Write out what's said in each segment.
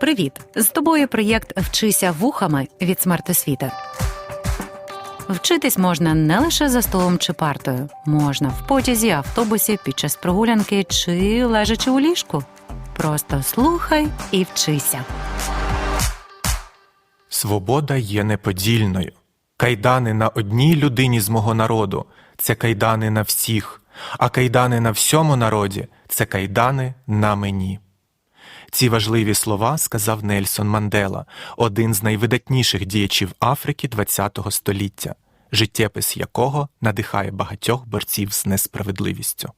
Привіт! З тобою проєкт Вчися вухами від смертосвіти. Вчитись можна не лише за столом чи партою, можна в потязі, автобусі, під час прогулянки чи лежачи у ліжку. Просто слухай і вчися. Свобода є неподільною. Кайдани на одній людині з мого народу це кайдани на всіх, а кайдани на всьому народі це кайдани на мені. Ці важливі слова сказав Нельсон Мандела, один з найвидатніших діячів Африки ХХ століття, життєпис якого надихає багатьох борців з несправедливістю.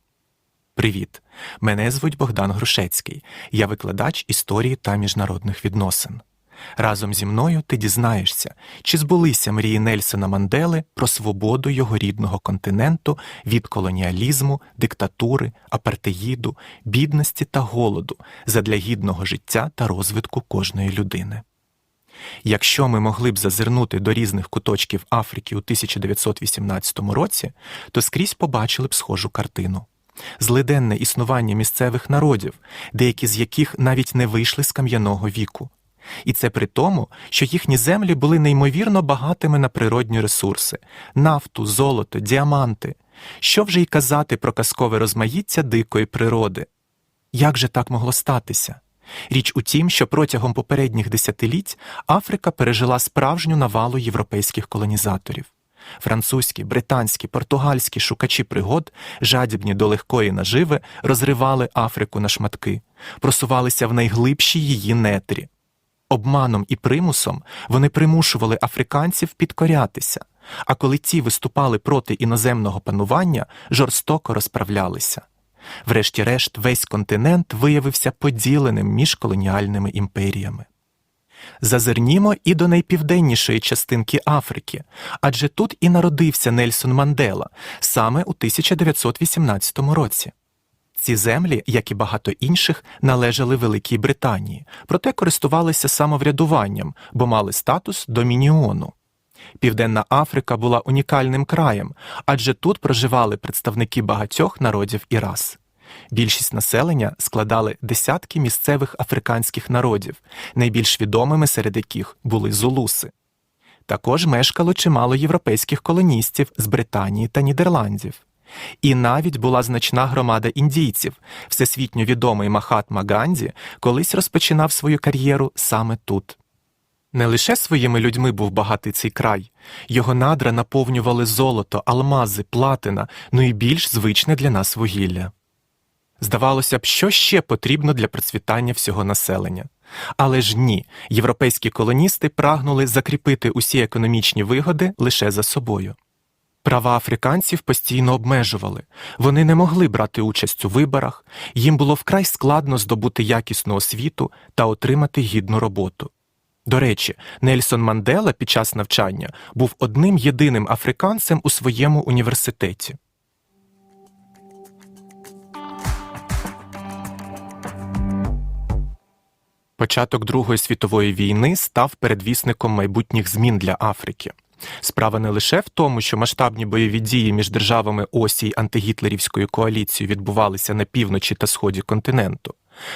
Привіт! Мене звуть Богдан Грушецький. Я викладач історії та міжнародних відносин. Разом зі мною ти дізнаєшся, чи збулися мрії Нельсона Мандели про свободу його рідного континенту від колоніалізму, диктатури, апартеїду, бідності та голоду задля гідного життя та розвитку кожної людини. Якщо ми могли б зазирнути до різних куточків Африки у 1918 році, то скрізь побачили б схожу картину. Злиденне існування місцевих народів, деякі з яких навіть не вийшли з кам'яного віку. І це при тому, що їхні землі були неймовірно багатими на природні ресурси нафту, золото, діаманти. Що вже й казати про казкове розмаїття дикої природи? Як же так могло статися? Річ у тім, що протягом попередніх десятиліть Африка пережила справжню навалу європейських колонізаторів. Французькі, британські, португальські шукачі пригод, жадібні до легкої наживи, розривали Африку на шматки, просувалися в найглибші її нетрі. Обманом і примусом вони примушували африканців підкорятися, а коли ті виступали проти іноземного панування, жорстоко розправлялися. Врешті-решт, весь континент виявився поділеним між колоніальними імперіями. Зазирнімо і до найпівденнішої частинки Африки, адже тут і народився Нельсон Мандела саме у 1918 році. Ці землі, як і багато інших, належали Великій Британії, проте користувалися самоврядуванням, бо мали статус домініону. Південна Африка була унікальним краєм, адже тут проживали представники багатьох народів і рас. Більшість населення складали десятки місцевих африканських народів, найбільш відомими серед яких були зулуси. Також мешкало чимало європейських колоністів з Британії та Нідерландів. І навіть була значна громада індійців, всесвітньо відомий Махатма Ганді колись розпочинав свою кар'єру саме тут. Не лише своїми людьми був багатий цей край, його надра наповнювали золото, алмази, платина, ну і більш звичне для нас вугілля. Здавалося б, що ще потрібно для процвітання всього населення. Але ж ні, європейські колоністи прагнули закріпити усі економічні вигоди лише за собою. Права африканців постійно обмежували, вони не могли брати участь у виборах, їм було вкрай складно здобути якісну освіту та отримати гідну роботу. До речі, Нельсон Мандела під час навчання був одним єдиним африканцем у своєму університеті. Початок Другої світової війни став передвісником майбутніх змін для Африки. Справа не лише в тому, що масштабні бойові дії між державами осі й антигітлерівської коаліції відбувалися на півночі та сході континенту.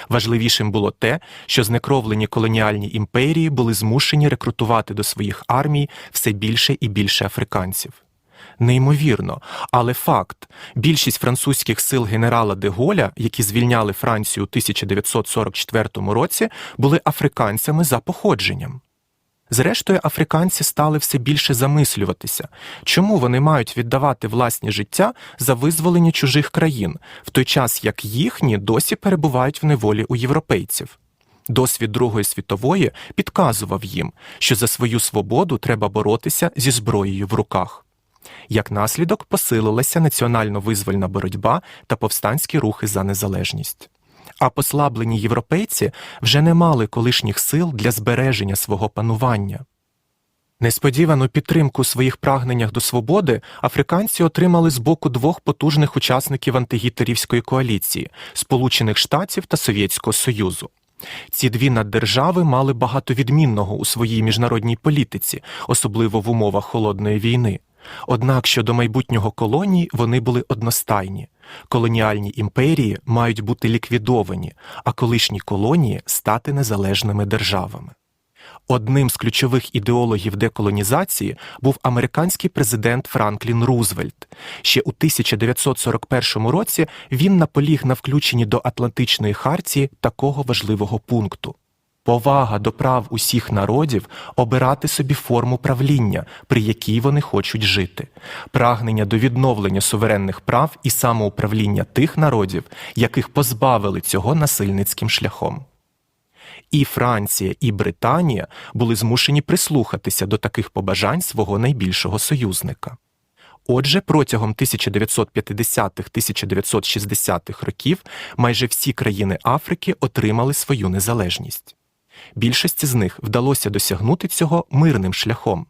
Важливішим було те, що знекровлені колоніальні імперії були змушені рекрутувати до своїх армій все більше і більше африканців. Неймовірно, але факт: більшість французьких сил генерала де Голля, які звільняли Францію у 1944 році, були африканцями за походженням. Зрештою, африканці стали все більше замислюватися, чому вони мають віддавати власні життя за визволення чужих країн, в той час як їхні досі перебувають в неволі у європейців. Досвід Другої світової підказував їм, що за свою свободу треба боротися зі зброєю в руках. Як наслідок посилилася національно-визвольна боротьба та повстанські рухи за незалежність. А послаблені європейці вже не мали колишніх сил для збереження свого панування. Несподівану підтримку у своїх прагненнях до свободи африканці отримали з боку двох потужних учасників антигітлерівської коаліції Сполучених Штатів та Совєтського Союзу. Ці дві наддержави мали багато відмінного у своїй міжнародній політиці, особливо в умовах холодної війни. Однак щодо майбутнього колоній вони були одностайні. Колоніальні імперії мають бути ліквідовані, а колишні колонії стати незалежними державами. Одним з ключових ідеологів деколонізації був американський президент Франклін Рузвельт. Ще у 1941 році він наполіг на включенні до Атлантичної хартії такого важливого пункту. Повага до прав усіх народів обирати собі форму правління, при якій вони хочуть жити, прагнення до відновлення суверенних прав і самоуправління тих народів, яких позбавили цього насильницьким шляхом. І Франція, і Британія були змушені прислухатися до таких побажань свого найбільшого союзника. Отже, протягом 1950-1960-х років майже всі країни Африки отримали свою незалежність. Більшості з них вдалося досягнути цього мирним шляхом.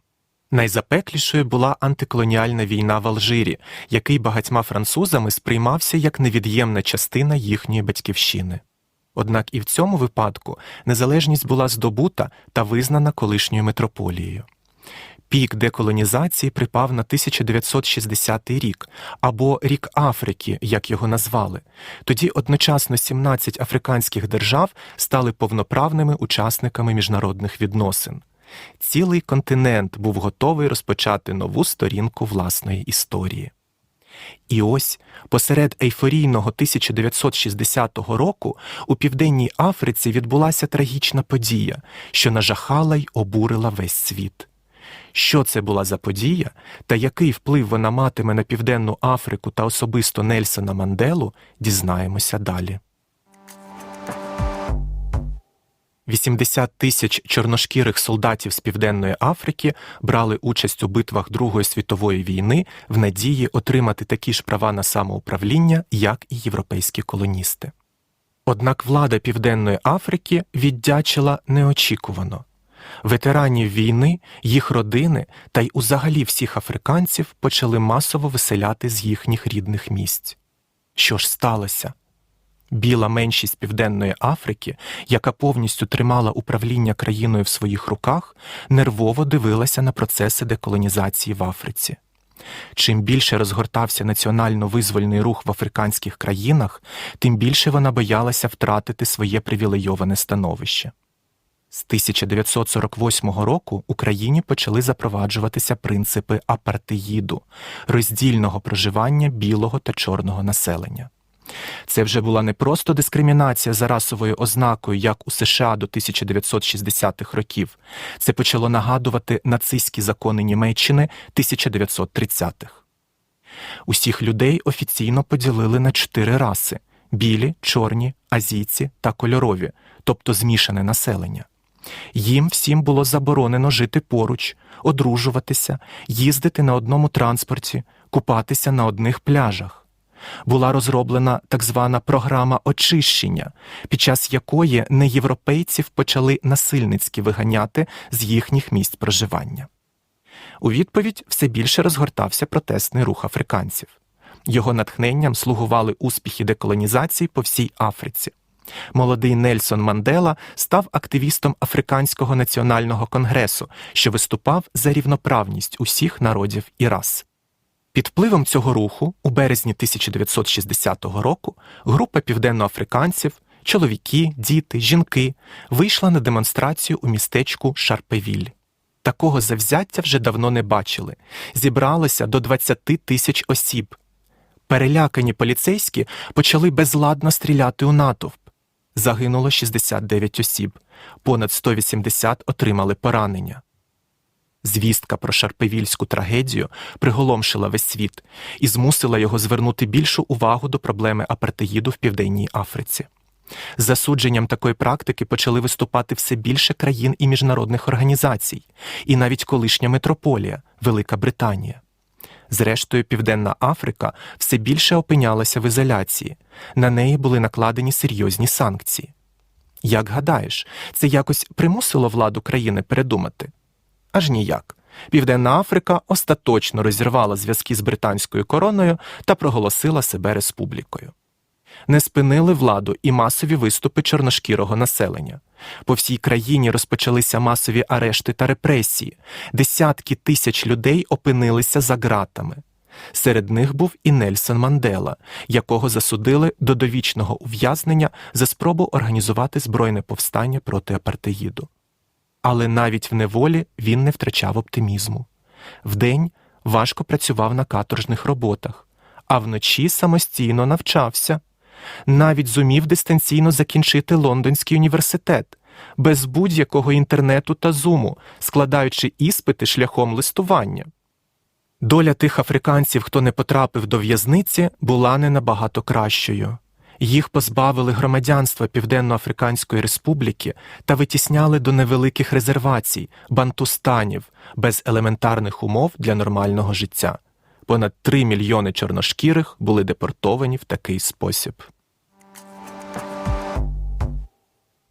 Найзапеклішою була антиколоніальна війна в Алжирі, який багатьма французами сприймався як невід'ємна частина їхньої батьківщини. Однак і в цьому випадку незалежність була здобута та визнана колишньою метрополією. Пік деколонізації припав на 1960 рік або рік Африки, як його назвали. Тоді одночасно 17 африканських держав стали повноправними учасниками міжнародних відносин. Цілий континент був готовий розпочати нову сторінку власної історії. І ось посеред ейфорійного 1960 року у Південній Африці відбулася трагічна подія, що нажахала й обурила весь світ. Що це була за подія та який вплив вона матиме на Південну Африку та особисто Нельсона Манделу, дізнаємося далі. 80 тисяч чорношкірих солдатів з Південної Африки брали участь у битвах Другої світової війни в надії отримати такі ж права на самоуправління, як і європейські колоністи. Однак влада Південної Африки віддячила неочікувано. Ветеранів війни, їх родини та й узагалі всіх африканців почали масово виселяти з їхніх рідних місць. Що ж сталося? Біла меншість Південної Африки, яка повністю тримала управління країною в своїх руках, нервово дивилася на процеси деколонізації в Африці. Чим більше розгортався національно-визвольний рух в африканських країнах, тим більше вона боялася втратити своє привілейоване становище. З 1948 року Україні почали запроваджуватися принципи апартеїду роздільного проживання білого та чорного населення. Це вже була не просто дискримінація за расовою ознакою, як у США до 1960-х років. Це почало нагадувати нацистські закони Німеччини 1930-х. Усіх людей офіційно поділили на чотири раси: білі, чорні, азійці та кольорові, тобто змішане населення. Їм всім було заборонено жити поруч, одружуватися, їздити на одному транспорті, купатися на одних пляжах була розроблена так звана програма очищення, під час якої неєвропейців почали насильницьки виганяти з їхніх місць проживання. У відповідь все більше розгортався протестний рух африканців. Його натхненням слугували успіхи деколонізації по всій Африці. Молодий Нельсон Мандела став активістом Африканського національного конгресу, що виступав за рівноправність усіх народів і рас. Під впливом цього руху у березні 1960 року група південноафриканців, чоловіки, діти, жінки вийшла на демонстрацію у містечку Шарпевіль. Такого завзяття вже давно не бачили. Зібралося до 20 тисяч осіб. Перелякані поліцейські почали безладно стріляти у натовп. Загинуло 69 осіб, понад 180 отримали поранення. Звістка про шарпевільську трагедію приголомшила весь світ і змусила його звернути більшу увагу до проблеми апартеїду в Південній Африці. Засудженням такої практики почали виступати все більше країн і міжнародних організацій, і навіть колишня метрополія Велика Британія. Зрештою, Південна Африка все більше опинялася в ізоляції, на неї були накладені серйозні санкції. Як гадаєш, це якось примусило владу країни передумати? Аж ніяк. Південна Африка остаточно розірвала зв'язки з британською короною та проголосила себе республікою. Не спинили владу і масові виступи чорношкірого населення. По всій країні розпочалися масові арешти та репресії. Десятки тисяч людей опинилися за ґратами. Серед них був і Нельсон Мандела, якого засудили до довічного ув'язнення за спробу організувати збройне повстання проти апартеїду. Але навіть в неволі він не втрачав оптимізму. Вдень важко працював на каторжних роботах, а вночі самостійно навчався. Навіть зумів дистанційно закінчити Лондонський університет без будь-якого інтернету та зуму, складаючи іспити шляхом листування. Доля тих африканців, хто не потрапив до в'язниці, була не набагато кращою. Їх позбавили громадянства Південно-Африканської Республіки та витісняли до невеликих резервацій, бантустанів, без елементарних умов для нормального життя. Понад 3 мільйони чорношкірих були депортовані в такий спосіб.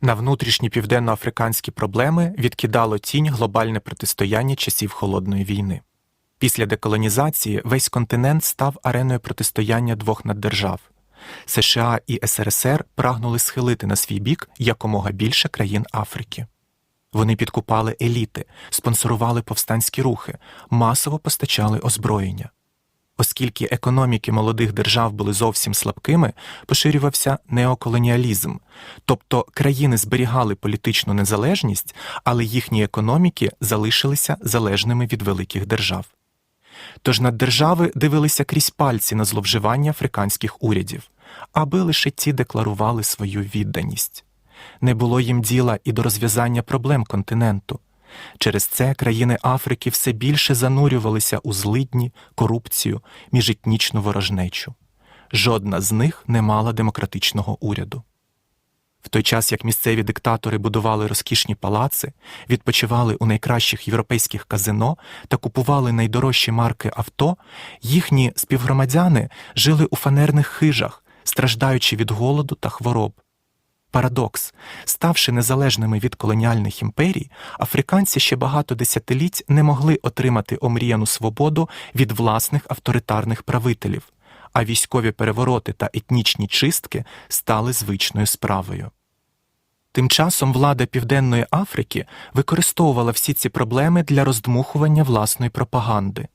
На внутрішні південноафриканські проблеми відкидало тінь глобальне протистояння часів холодної війни. Після деколонізації весь континент став ареною протистояння двох наддержав. США і СРСР прагнули схилити на свій бік якомога більше країн Африки. Вони підкупали еліти, спонсорували повстанські рухи, масово постачали озброєння. Оскільки економіки молодих держав були зовсім слабкими, поширювався неоколоніалізм, тобто країни зберігали політичну незалежність, але їхні економіки залишилися залежними від великих держав. Тож наддержави дивилися крізь пальці на зловживання африканських урядів, аби лише ті декларували свою відданість. Не було їм діла і до розв'язання проблем континенту. Через це країни Африки все більше занурювалися у злидні, корупцію, міжетнічну ворожнечу. Жодна з них не мала демократичного уряду. В той час як місцеві диктатори будували розкішні палаци, відпочивали у найкращих європейських казино та купували найдорожчі марки авто, їхні співгромадяни жили у фанерних хижах, страждаючи від голоду та хвороб. Парадокс ставши незалежними від колоніальних імперій, африканці ще багато десятиліть не могли отримати омріяну свободу від власних авторитарних правителів, а військові перевороти та етнічні чистки стали звичною справою. Тим часом влада Південної Африки використовувала всі ці проблеми для роздмухування власної пропаганди.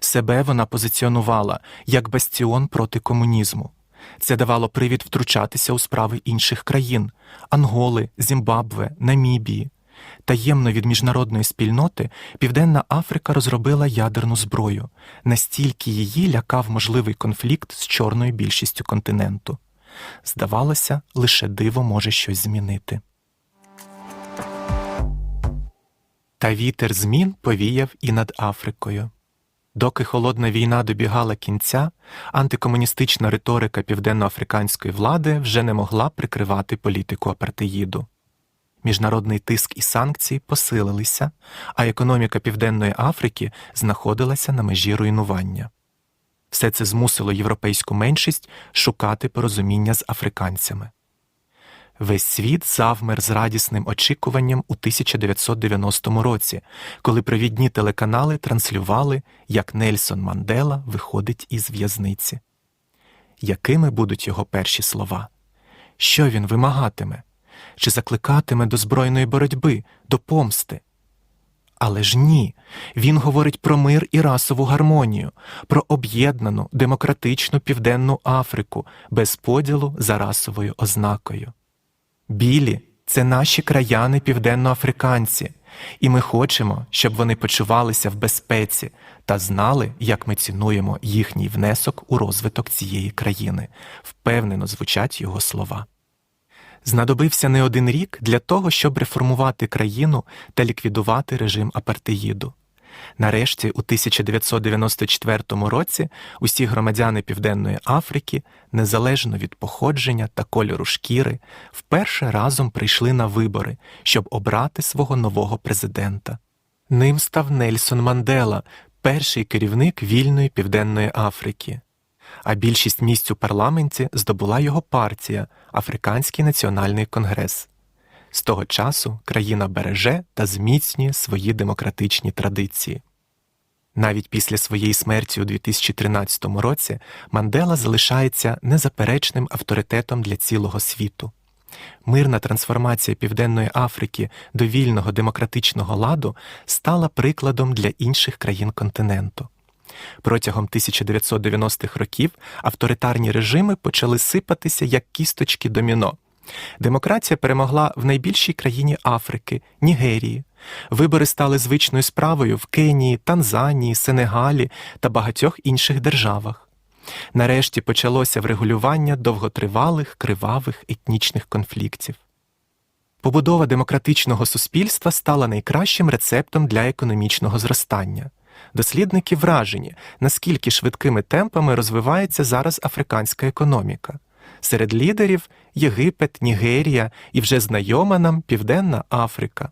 Себе вона позиціонувала як бастіон проти комунізму. Це давало привід втручатися у справи інших країн Анголи, Зімбабве, Намібії. Таємно від міжнародної спільноти Південна Африка розробила ядерну зброю, настільки її лякав можливий конфлікт з чорною більшістю континенту. Здавалося, лише диво може щось змінити. Та вітер змін повіяв і над Африкою. Доки холодна війна добігала кінця, антикомуністична риторика південноафриканської влади вже не могла прикривати політику апартеїду. Міжнародний тиск і санкції посилилися, а економіка Південної Африки знаходилася на межі руйнування. Все це змусило європейську меншість шукати порозуміння з африканцями. Весь світ завмер з радісним очікуванням у 1990 році, коли провідні телеканали транслювали, як Нельсон Мандела виходить із в'язниці. Якими будуть його перші слова? Що він вимагатиме? Чи закликатиме до збройної боротьби, до помсти? Але ж ні, він говорить про мир і расову гармонію, про об'єднану демократичну південну Африку без поділу за расовою ознакою. Білі це наші краяни південноафриканці, і ми хочемо, щоб вони почувалися в безпеці та знали, як ми цінуємо їхній внесок у розвиток цієї країни, впевнено звучать його слова. Знадобився не один рік для того, щоб реформувати країну та ліквідувати режим апартеїду. Нарешті, у 1994 році, усі громадяни Південної Африки, незалежно від походження та кольору шкіри, вперше разом прийшли на вибори, щоб обрати свого нового президента. Ним став Нельсон Мандела, перший керівник вільної Південної Африки. А більшість місць у парламенті здобула його партія Африканський національний конгрес. З того часу країна береже та зміцнює свої демократичні традиції. Навіть після своєї смерті у 2013 році Мандела залишається незаперечним авторитетом для цілого світу. Мирна трансформація Південної Африки до вільного демократичного ладу стала прикладом для інших країн континенту. Протягом 1990-х років авторитарні режими почали сипатися як кісточки доміно. Демократія перемогла в найбільшій країні Африки Нігерії. Вибори стали звичною справою в Кенії, Танзанії, Сенегалі та багатьох інших державах. Нарешті почалося врегулювання довготривалих кривавих етнічних конфліктів. Побудова демократичного суспільства стала найкращим рецептом для економічного зростання. Дослідники вражені, наскільки швидкими темпами розвивається зараз африканська економіка. Серед лідерів Єгипет, Нігерія і вже знайома нам Південна Африка.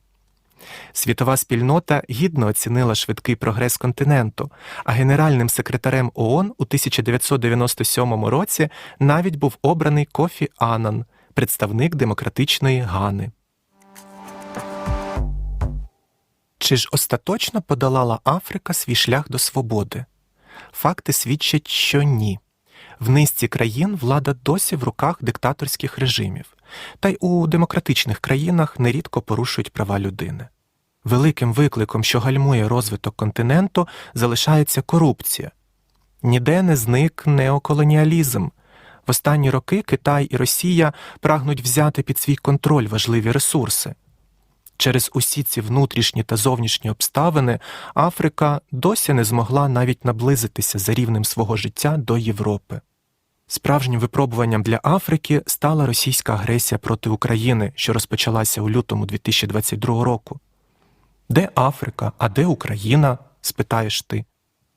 Світова спільнота гідно оцінила швидкий прогрес континенту, а генеральним секретарем ООН у 1997 році навіть був обраний Кофі Анан, представник демократичної Гани. Чи ж остаточно подолала Африка свій шлях до свободи? Факти свідчать, що ні. В низці країн влада досі в руках диктаторських режимів, та й у демократичних країнах нерідко порушують права людини. Великим викликом, що гальмує розвиток континенту, залишається корупція. Ніде не зник неоколоніалізм. В останні роки Китай і Росія прагнуть взяти під свій контроль важливі ресурси. Через усі ці внутрішні та зовнішні обставини Африка досі не змогла навіть наблизитися за рівнем свого життя до Європи. Справжнім випробуванням для Африки стала російська агресія проти України, що розпочалася у лютому 2022 року. Де Африка, а де Україна? спитаєш ти.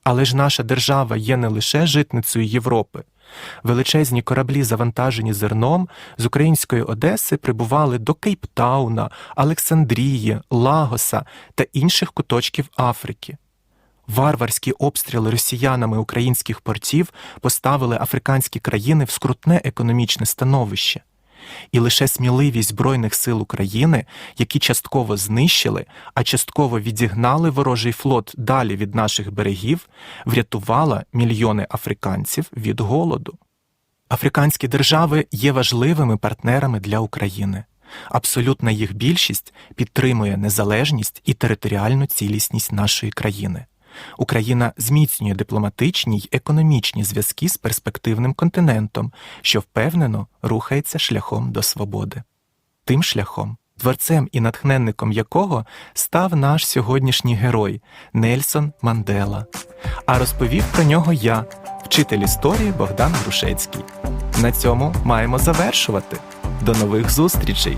Але ж наша держава є не лише житницею Європи. Величезні кораблі, завантажені зерном, з української Одеси прибували до Кейптауна, Олександрії, Лагоса та інших куточків Африки. Варварські обстріли росіянами українських портів поставили африканські країни в скрутне економічне становище. І лише сміливість Збройних сил України, які частково знищили, а частково відігнали ворожий флот далі від наших берегів, врятувала мільйони африканців від голоду. Африканські держави є важливими партнерами для України. Абсолютна їх більшість підтримує незалежність і територіальну цілісність нашої країни. Україна зміцнює дипломатичні й економічні зв'язки з перспективним континентом, що впевнено рухається шляхом до свободи. Тим шляхом, творцем і натхненником якого став наш сьогоднішній герой Нельсон Мандела. А розповів про нього я, вчитель історії Богдан Грушецький. На цьому маємо завершувати. До нових зустрічей!